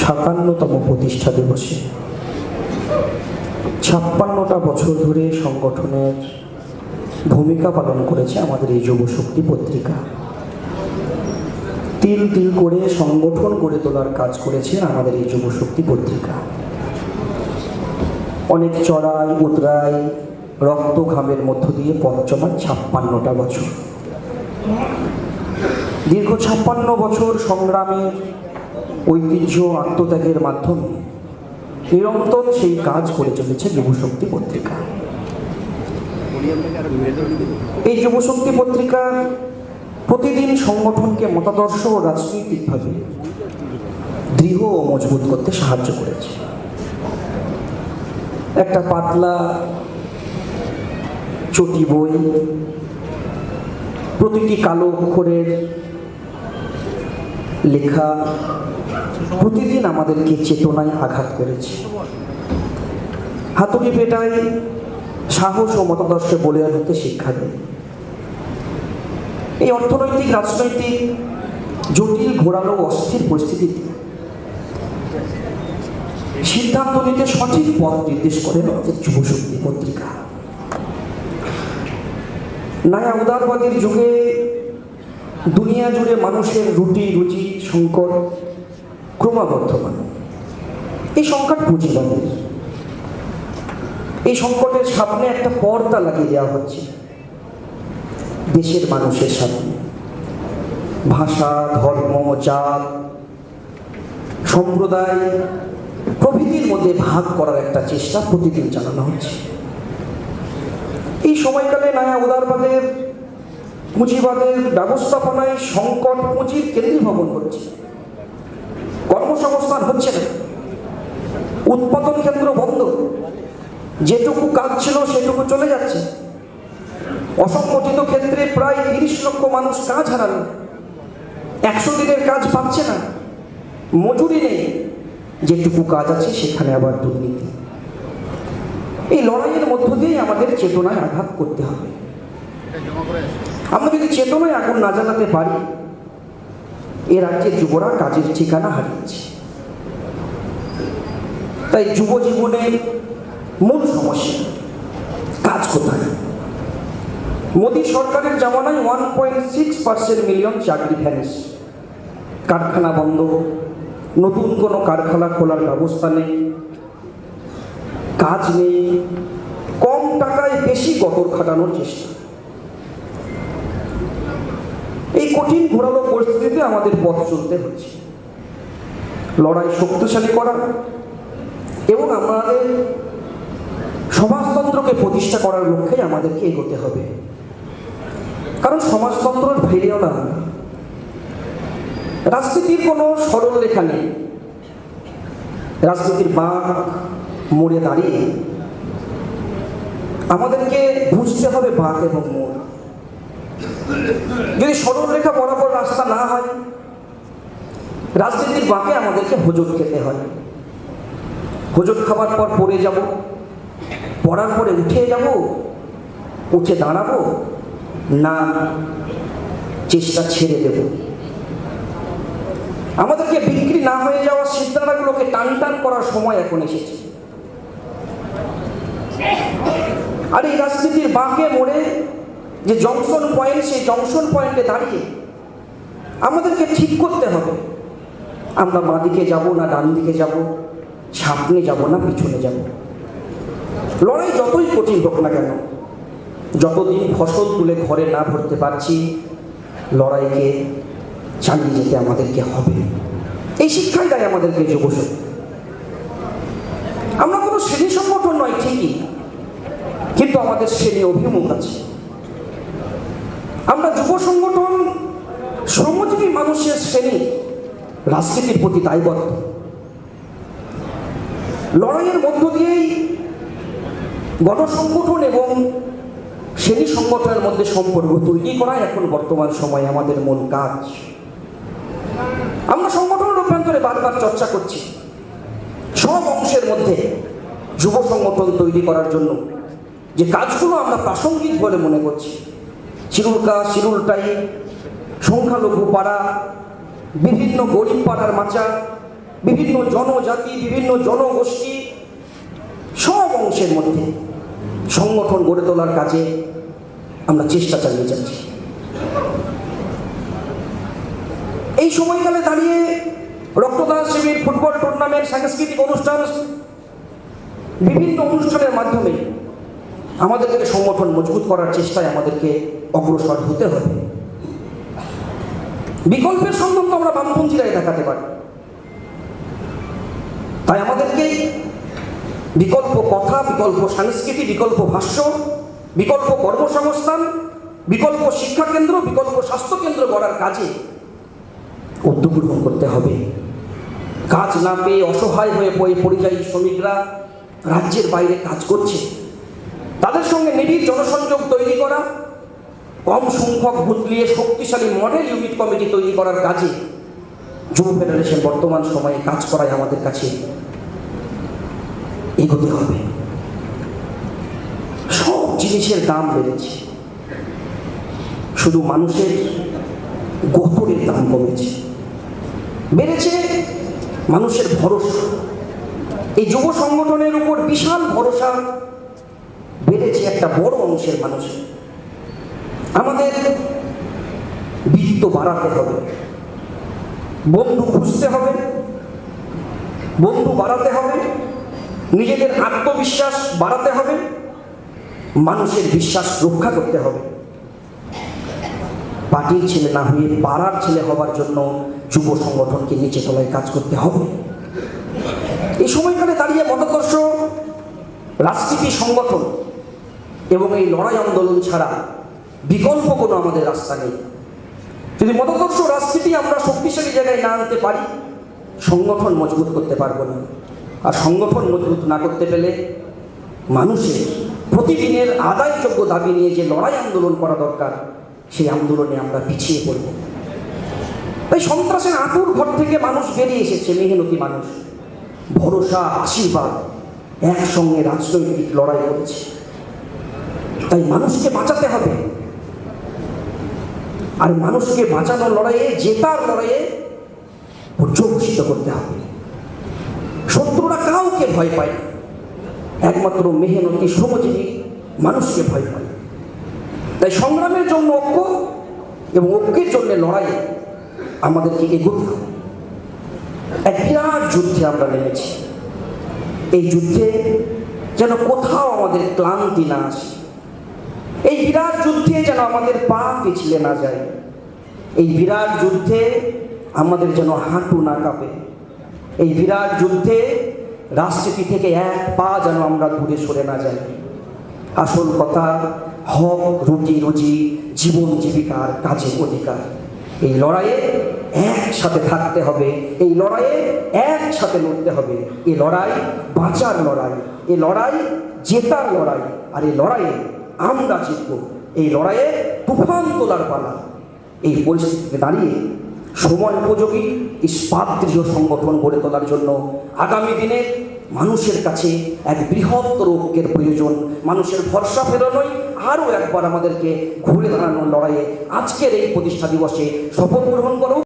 সাতান্নতম প্রতিষ্ঠা দিবসে। ছাপ্পান্নটা বছর ধরে সংগঠনের ভূমিকা পালন করেছে আমাদের এই যুব শক্তি পত্রিকা। তিল তিল করে সংগঠন গড়ে তোলার কাজ করেছে আমাদের এই যুব শক্তি পত্রিকা। অনেক চড়াই, উতরাই, রক্ত ঘামের মধ্য দিয়ে চলার ছাপ্পান্নটা বছর। দীর্ঘ ছাপ্পান্ন বছর সংগ্রামের ঐতিহ্য আত্মত্যাগের মাধ্যমে নিরন্তর সেই কাজ করে চলেছে যুবশক্তি পত্রিকা। এই যুবশক্তি পত্রিকা প্রতিদিন সংগঠনকে মতাদর্শ ও রাজনৈতিকভাবে দৃঢ় ও মজবুত করতে সাহায্য করেছে। একটা পাতলা, চটি বই, প্রতিটি কালো অক্ষরের লেখা প্রতিদিন আমাদেরকে চেতনায় আঘাত করেছে। হাতুড়ি পেটায় সাহস ও মতাদর্শে বলে আনতে শিক্ষা দেয়। এই অর্থনৈতিক, রাজনৈতিক, জটিল, ঘোরালো, অস্থির পরিস্থিতিতে সিদ্ধান্ত নিতে সঠিক পথ নির্দেশ করেন আমাদের যুবশক্তি পত্রিকা। নায়া উদারবাদীর যুগে দুনিয়া জুড়ে মানুষের রুটি, রুচি, সংকট ক্রমবর্ধমান। এই সংকট পুঁজিবাদের এই সংকটের সামনে একটা পর্দা লাগিয়ে দেওয়া হচ্ছে। দেশের মানুষের সামনে। ভাষা, ধর্ম, জাত, সম্প্রদায়, প্রভৃতির মধ্যে ভাগ করার একটা চেষ্টা প্রতিদিন চালানো হচ্ছে। এই সময়কালে নয়া উদারবাদের, পুঁজিবাদের ব্যবস্থাপনায় সংকট পুঁজির কেন্দ্রীভবন হচ্ছে কর্মসংস্থান হচ্ছে না। উৎপাদন কেন্দ্র বন্ধ। যেটুকু কাজ ছিল সেটুকু চলে যাচ্ছে। অসংগঠিত ক্ষেত্রে প্রায় তিরিশ লক্ষ মানুষ কাজ হারালো। একশো দিনের কাজ পাচ্ছে না। মজুরি নেই। যেটুকু কাজ আছে সেখানে আবার দুর্নীতি। এই লড়াইয়ের মধ্য দিয়েই আমাদের চেতনায় আঘাত করতে হবে। আমরা যদি চেতনায় আগুন না জ্বালাতে পারি, এ রাজ্যের যুবরা কাজের ঠিকানা হারিয়েছে। তাই যুব জীবনের মূল সমস্যা, কাজ কোথায়? মোদী সরকারের জামানায় one point six percent million চাকরি ভ্যানিস কারখানা বন্ধ, নতুন কোনো কারখানা খোলার ব্যবস্থা নেই। কাজ নেই, কম টাকায় বেশি গতর খাটানোর চেষ্টা। এই কঠিন ঘোরালো পরিস্থিতিতে আমাদের পথ চলতে হচ্ছে। লড়াই শক্তিশালী করা এবং আমাদের সমাজতন্ত্রকে প্রতিষ্ঠা করার লক্ষ্যে আমাদেরকে এগোতে হবে। কারণ সমাজতন্ত্রের ফেরিও না রাজনীতির কোনো সরল রেখা নেই। রাজনীতির বাঁক মোড়ে দাঁড়িয়ে আমাদেরকে বুঝতে হবে বাঁক এবং মোড়। যদি সরল রেখা বরাবর রাস্তা না হয়, রাজনীতির বাঁকে আমাদেরকে হোজট খেতে হয়। হোজট খাবার পর পড়ে যাব, পড়ার পরে উঠে যাব, উঠে দাঁড়াবো, না চেষ্টা ছেড়ে দেব। আমাদেরকে বিক্রি না হয়ে যাওয়া সিদ্ধান্তগুলোকে টান টান করার সময় এখন এসেছে। আর এই রাজনীতির বাঁকে মোড়ে যে জংশন পয়েন্ট, সেই জংশন পয়েন্টে দাঁড়িয়ে আমাদেরকে ঠিক করতে হবে। আমরা বাঁ দিকে যাব না ডান দিকে যাব? সামনে যাব না, পিছনে যাব। লড়াই যতই কঠিন হোক না কেন, যতদিন ফসল তুলে ঘরে না ভরতে পারছি, লড়াইকে চালিয়ে যেতে আমাদেরকে হবে। এই শিক্ষাই দেয় আমাদেরকে যুবশক্তি আমরা কোনো শ্রেণি সংগঠন নয়, ঠিকই, কিন্তু আমাদের শ্রেণি অভিমুখ আছে। আমরা যুব সংগঠন, শ্রমজীবী মানুষের শ্রেণি, রাজনীতির প্রতি দায়বদ্ধ। লড়াইয়ের মধ্য দিয়েই গণসংগঠন এবং শ্রেণি সংগঠনের মধ্যে সম্পর্ক তৈরি করাই এখন বর্তমান সময়ে আমাদের মূল কাজ। আমরা সংগঠন রূপান্তরে বারবার চর্চা করছি। সব অংশের মধ্যে যুব সংগঠন তৈরি করার জন্য যে কাজগুলো আমরা প্রাসঙ্গিক বলে মনে করছি, চিরুলকা, চিরুলটাই, সংখ্যালঘু পাড়া, বিভিন্ন গরিব পাড়ার মাচা বিভিন্ন জনজাতি, বিভিন্ন জনগোষ্ঠী সব অংশের মধ্যে সংগঠন গড়ে তোলার কাজে আমরা চেষ্টা চালিয়ে যাচ্ছি। এই সময়কালে দাঁড়িয়ে রক্তদান শিবির, ফুটবল টুর্নামেন্ট, সাংস্কৃতিক অনুষ্ঠান বিভিন্ন অনুষ্ঠানের মাধ্যমে আমাদেরকে সংগঠন মজবুত করার চেষ্টায় আমাদেরকে অগ্রসর হতে হবে। বিকল্পের সন্ধান তো আমরা বামপন্থীরাই দেখাতে পারি। তাই আমাদেরকে বিকল্প কথা, বিকল্প সংস্কৃতি, বিকল্প ভাষ্য, বিকল্প কর্মসংস্থান, বিকল্প শিক্ষা কেন্দ্র বিকল্প স্বাস্থ্য কেন্দ্র গড়ার কাজে উদ্যোগ গ্রহণ করতে হবে। কাজ না পেয়ে অসহায় হয়ে পড়ে পরিযায়ী শ্রমিকরা রাজ্যের বাইরে কাজ করছে। তাদের সঙ্গে নিবিড় জনসংযোগ তৈরি করা, কম সংখ্যক বুতলিয়ে শক্তিশালী মডেল ইউনিট কমিটি তৈরি করার কাজে যুব ফেডারেশন বর্তমান সময়ে কাজ করায় আমাদের কাছে এগোতে হবে। সব জিনিসের দাম বেড়েছে। শুধু মানুষের গহরের দাম কমেছে। বেড়েছে মানুষের ভরসা। এই যুব সংগঠনের উপর বিশাল ভরসা বেড়েছে একটা বড় অংশের মানুষ। আমাদের বিত্ত বাড়াতে হবে। বন্ধু খুঁজতে হবে। বন্ধু বাড়াতে হবে। নিজেদের আত্মবিশ্বাস বাড়াতে হবে, মানুষের বিশ্বাস রক্ষা করতে হবে। পার্টির ছেলে না হয়ে পাড়ার ছেলে হবার জন্য যুব সংগঠনকে নিচে তলায় কাজ করতে হবে। এই সময়কালে দাঁড়িয়ে মতকর্ষ, রাজনীতি সংগঠন এবং এই লড়াই আন্দোলন ছাড়া বিকল্প কোনো আমাদের রাস্তা নেই। যদি মতকর্ষ, রাজনীতি আমরা শক্তিশালী জায়গায় না আনতে পারি, সংগঠন মজবুত করতে পারব না। আর সংগঠন মজবুত না করতে পেলে মানুষের প্রতিদিনের আদায়যোগ্য দাবি নিয়ে যে লড়াই আন্দোলন করা দরকার, সেই আন্দোলনে আমরা পিছিয়ে পড়ব। তাই সন্ত্রাসের আঁকুর ঘর থেকে মানুষ বেরিয়ে এসেছে, মেহনতি মানুষ। ভরসা, আশীর্বাদ, একসঙ্গে রাজনৈতিক লড়াই করেছে। তাই মানুষকে বাঁচাতে হবে। আর মানুষকে বাঁচানোর লড়াইয়ে, জেতার লড়াইয়ে উজ্জ্বলসিত করতে হবে। শত্রুরা কাউকে ভয় পায় একমাত্র মেহনতি, শ্রমজীবী মানুষকে ভয় পায় তাই সংগ্রামের জন্য ঐক্য এবং ঐক্যের জন্য লড়াইয়ে আমাদেরকে এগোতে হবে। এক বিরাট যুদ্ধে আমরা নেমেছি। এই যুদ্ধে যেন কোথাও আমাদের ক্লান্তি না আসে। এই বিরাট যুদ্ধে যেন আমাদের পা পিছলে না যায়। এই বিরাট যুদ্ধে আমাদের যেন হাঁটু না কাঁপে। এই বিরাট যুদ্ধে রাজনীতি থেকে এক পা যেন আমরা দূরে সরে না যাই। আসল কথা, হক, রুটি, রুজি, জীবন জীবিকার কাজের অধিকার। এই লড়াইয়ে একসাথে থাকতে হবে, এই লড়াইয়ে একসাথে লড়তে হবে। এই লড়াই বাঁচার লড়াই এই লড়াই জেতার লড়াই, আর এই লড়াইয়ে আমরা জিতব। এই লড়াইয়ে তুফান তোলার পালা। এই পরিস্থিতিতে দাঁড়িয়ে সময় উপযোগী ইস্পাত দৃঢ় সংগঠন গড়ে তোলার জন্য আগামী দিনে মানুষের কাছে এক বৃহত্তর ঐক্যের প্রয়োজন। মানুষের ভরসা ফেরানোই আরও একবার আমাদেরকে ঘুরে দাঁড়ানোর লড়াইয়ে আজকের এই প্রতিষ্ঠা দিবসে শপথ গ্রহণ করো।